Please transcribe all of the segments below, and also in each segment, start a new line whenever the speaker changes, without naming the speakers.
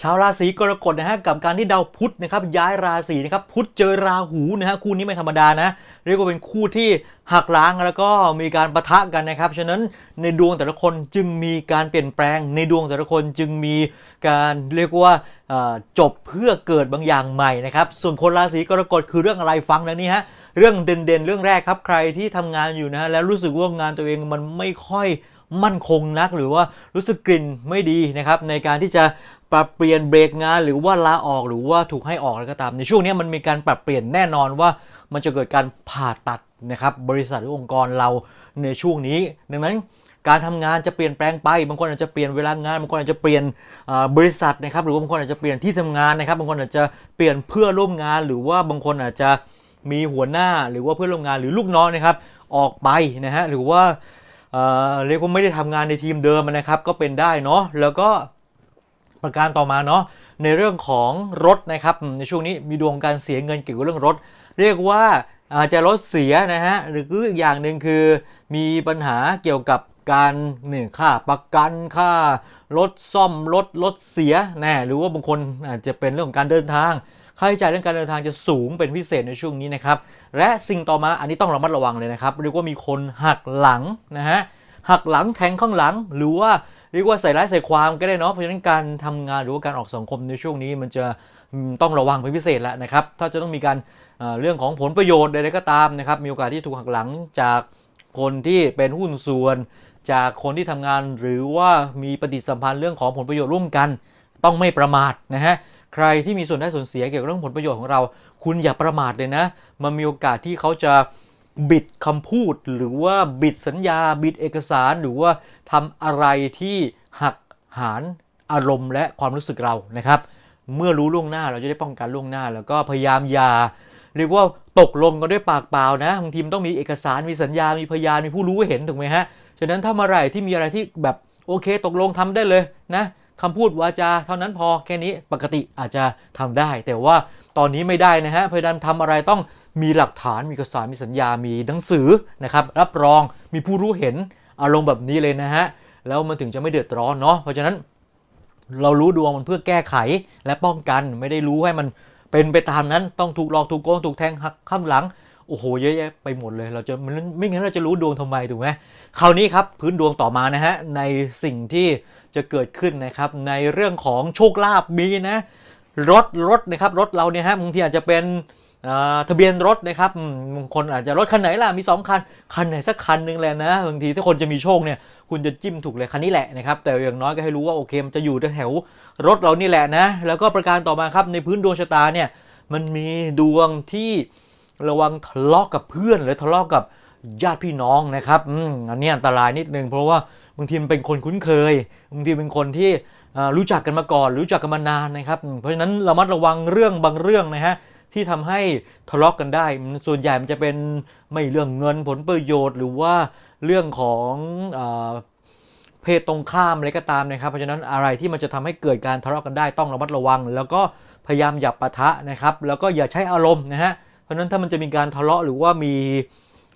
ชาวราศีกรกฎนะฮะกับการที่ดาวพุธนะครับย้ายราศีนะครับพุธเจอราหูนะฮะคู่นี้ไม่ธรรมดานะเรียกว่าเป็นคู่ที่หักล้างแล้วก็มีการประทะกันนะครับฉะนั้นในดวงแต่ละคนจึงมีการเปลี่ยนแปลง ในดวงแต่ละคนจึงมีการเรียกว่าจบเพื่อเกิดบางอย่างใหม่นะครับส่วนคนราศีกรกฎคือเรื่องอะไรฟังแล้วนี่ฮะเรื่องเด่นๆ เรื่องแรกครับใครที่ทำงานอยู่นะฮะแล้วรู้สึกว่างานตัวเองมันไม่ค่อยมั่นคงนักหรือว่ารู้สึกกลิ่นไม่ดีนะครับในการที่จะ ปรับเปลี่ยนเบรกงานหรือว่าลาออกหรือว่าถูกให้ออกอะไรก็ตาม ในช่วงนี้มันมีการปรับเปลี่ยนแน่นอนว่ามันจะเกิดการผ่าตัดนะครับบริษัทหรือองค์กรเราในช่วงนี้ ดังนั้นการทำงานจะเปลี่ยนแปลงไป บางคนอาจจะเปลี่ยนเวลางาน บางคนอาจจะเปลี่ยนบริษัทนะครับ หรือว่าบางคนอาจจะเปลี่ยนที่ทำงานนะครับ บางคนอาจจะเปลี่ยนเพื่อร่วมงาน หรือว่าบางคนอาจจะมีหัวหน้า หรือว่าเพื่อนร่วมงานหรือลูกน้องนะครับ ออกไปนะฮะ หรือว่าเอ่อเรียกว่าไม่ได้ทำงานในทีมเดิมนะครับ ก็เป็นได้เนาะ แล้วก็ ประการต่อมาเนาะในเรื่องของรถนะครับในช่วงนี้มีดวงการเสียเงินเกี่ยวกับเรื่องรถ เรียกว่าอาจจะรถเสียนะฮะหรืออีกอย่างหนึ่งคือ มีปัญหาเกี่ยวกับการเนี่ยค่าประกันค่ารถซ่อมรถรถเสียนะหรือว่าบางคนอาจจะเป็นเรื่องของการเดินทางค่าใช้จ่ายเรื่องการเดินทางจะสูงเป็นพิเศษในช่วงนี้นะครับและสิ่งต่อมาอันนี้ต้องระมัดระวังเลยนะครับเรียกว่ามีคนหักหลังนะฮะหักหลังแทงข้างหลังหรือว่า เรียกว่าใส่ร้ายใส่ความก็ได้เนาะเพราะฉะนั้นการทำงานหรือว่าการออกสังคมในช่วงนี้ มันจะต้องระวังเป็นพิเศษแล้วนะครับถ้าจะต้องมีการเอ่อเรื่องของผลประโยชน์ใดๆก็ตามนะครับมีโอกาสที่ถูกหักหลังจากคนที่เป็นหุ้นส่วน จากคนที่ทำงานหรือว่ามีปฏิสัมพันธ์เรื่องของผลประโยชน์ร่วมกัน ต้องไม่ประมาทนะฮะใครที่มีส่วนได้ส่วนเสียเกี่ยวกับเรื่องผลประโยชน์ของเรา คุณอย่าประมาทเลยนะ มันมีโอกาสที่เขาจะ บิดคำพูดหรือว่าบิดสัญญา บิดเอกสารหรือว่าทำอะไรที่หักหานอารมณ์และความรู้สึกเรานะครับ เมื่อรู้ล่วงหน้าเราจะได้ป้องกันล่วงหน้า แล้วก็พยายามอย่าเรียกว่าตกลงกันด้วยปากเปล่านะบางทีมันต้องมีเอกสารมีสัญญา มีพยานมีผู้รู้เห็นถูกไหมฮะฉะนั้นถ้าเมื่อไหร่ที่มีอะไรที่แบบโอเคตกลงทำได้เลยนะคำพูดวาจาเท่านั้นพอแค่นี้ปกติอาจจะทำได้ แต่ว่าตอนนี้ไม่ได้นะฮะพราะฉะนั้นทำอะไรต้อง มีหลักฐานมีเอกสารมีสัญญามีหนังสือนะครับรับรองมีผู้รู้เห็นอารมณ์แบบนี้เลยนะฮะแล้วมันถึงจะไม่เดือดร้อนเนาะเพราะฉะนั้นเรารู้ดวงมันเพื่อแก้ไขและป้องกันไม่ได้รู้ให้มันเป็นไปตามนั้นต้องถูกหลอกถูกโกงถูกแทงหักข้ามหลังโอ้โหเยอะแยะไปหมดเลย เราจะมันไม่งั้นเราจะรู้ดวงทำไมถูกไหมคราวนี้ครับพื้นดวงต่อมานะฮะในสิ่งที่จะเกิดขึ้นนะครับในเรื่องของโชคลาภมีนะรถรถนะครับรถเราเนี่ยฮะบางทีอาจจะเป็น ทะเบียนรถนะครับบางคนอาจจะรถคันไหนล่ะมีสองคัน คันไหนสักคันหนึ่งแหละนะบางทีถ้าคนจะมีโชคเนี่ยคุณจะจิ้มถูกเลยคันนี้แหละนะครับแต่อย่างน้อยก็ให้รู้ว่าโอเคมันจะอยู่แถวรถเรานี่แหละนะแล้วก็ประการต่อมาครับในพื้นดวงชะตาเนี่ยมันมีดวงที่ระวังทะเลาะกับเพื่อนหรือทะเลาะกับญาติพี่น้องนะครับอันนี้อันตรายนิดนึงเพราะว่าบางทีมันเป็นคนคุ้นเคยบางทีเป็นคนที่รู้จักกันมาก่อน รู้จักกันมานานนะครับ เพราะฉะนั้นระมัดระวังเรื่องบางเรื่องนะฮะ ที่ทำให้ทะเลาะกันได้ ส่วนใหญ่มันจะเป็นไม่เรื่องเงินผลประโยชน์ หรือว่าเรื่องของอเพศตรงข้ามอะไรก็ตามนะครับ เพราะฉะนั้นอะไรที่มันจะทำให้เกิดการทะเลาะกันได้ต้องระมัดระวัง แล้วก็พยายามอย่าปะทะนะครับ แล้วก็อย่าใช้อารมณ์นะฮะเพราะฉะนั้นถ้ามันจะมีการทะเลาะหรือว่ามี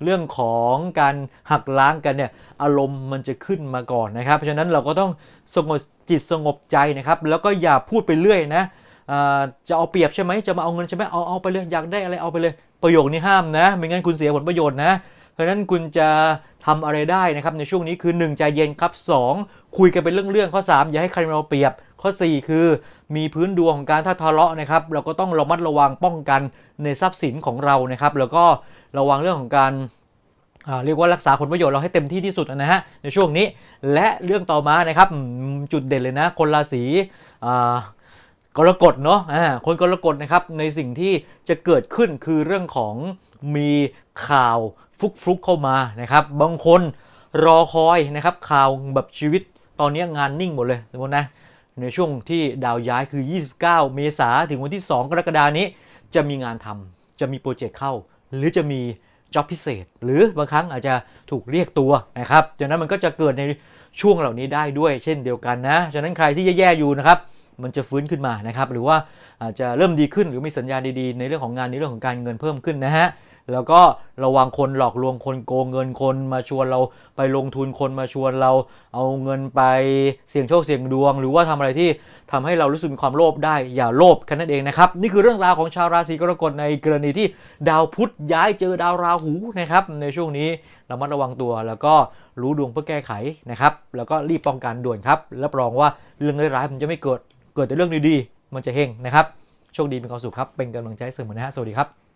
เรื่องของการหักล้างกันเนี่ยอารมณ์มันจะขึ้นมาก่อนนะครับ เพราะฉะนั้นเราก็ต้องสงบจิตสงบใจนะครับ แล้วก็อย่าพูดไปเรื่อยนะ จะเอาเปรียบใช่ไหมจะมาเอาเงินใช่ไหมเอาเอาไปเลยอยากได้อะไรเอาไปเลยประโยคนี้ห้ามนะ ไม่งั้นคุณเสียผลประโยชน์นะ เพราะฉะนั้นคุณจะทำอะไรได้นะครับในช่วงนี้คือ 1 ใจเย็นครับ 2 คุยกันเป็นเรื่องๆข้อ 3 อย่าให้ใครมาเอาเปรียบ ข้อ 4 คือ มีพื้นดวงของการถ้าทะเลาะนะครับ เราก็ต้องระมัดระวังป้องกันในทรัพย์สินของเรานะครับ แล้วก็ระวังเรื่องของการเรียกว่ารักษาผลประโยชน์เราให้เต็มที่ที่สุดนะฮะในช่วงนี้ และเรื่องต่อมานะครับจุดเด่นเลยนะ คนราศีอ่า กรกฎเนาะอ่าคนกรกฎนะครับในสิ่งที่จะเกิดขึ้นคือเรื่องของมีข่าวฟุกฟุกเข้ามานะครับ บางคนรอคอยนะครับข่าวแบบชีวิตตอนนี้งานนิ่งหมดเลยสมมตินะในช่วงที่ดาวย้ายคือ 29 เมษาถึงวันที่ 2 กรกฎานี้ จะมีงานทำจะมีโปรเจกต์เข้า หรือจะมีจ็อบพิเศษ หรือบางครั้งอาจจะถูกเรียกตัวนะครับจากนั้นมันก็จะเกิดในช่วงเหล่านี้ได้ด้วยเช่นเดียวกันนะฉะนั้นใครที่แย่ๆอยู่นะครับ มันจะฟื้นขึ้นมานะครับ หรือว่าอาจจะเริ่มดีขึ้นหรือมีสัญญาณดีๆ ในเรื่องของงานในเรื่องของการเงินเพิ่มขึ้นนะฮะแล้วก็ระวังคนหลอกลวงคนโกงเงินคนมาชวนเราไปลงทุนคนมาชวนเรา เอาเงินไปเสี่ยงโชคเสี่ยงดวง หรือว่าทำอะไรที่ทำให้เรารู้สึกมีความโลภได้อย่าโลภแค่นั้นเองนะครับ นี่คือเรื่องราวของชาวราศีกรกฎในกรณีที่ดาวพุธย้ายเจอดาวราหูนะครับ ในช่วงนี้ระมัดระวังตัวแล้วก็รู้ดวงเพื่อแก้ไขนะครับ แล้วก็รีบป้องกันด่วนครับรับรองว่าเรื่องร้ายๆมันจะไม่เกิด เกิดแต่เรื่องดีๆ มันจะเฮงนะครับ โชคดีมีความสุขครับ เป็นกำลังใจให้เสมอนะฮะ สวัสดีครับ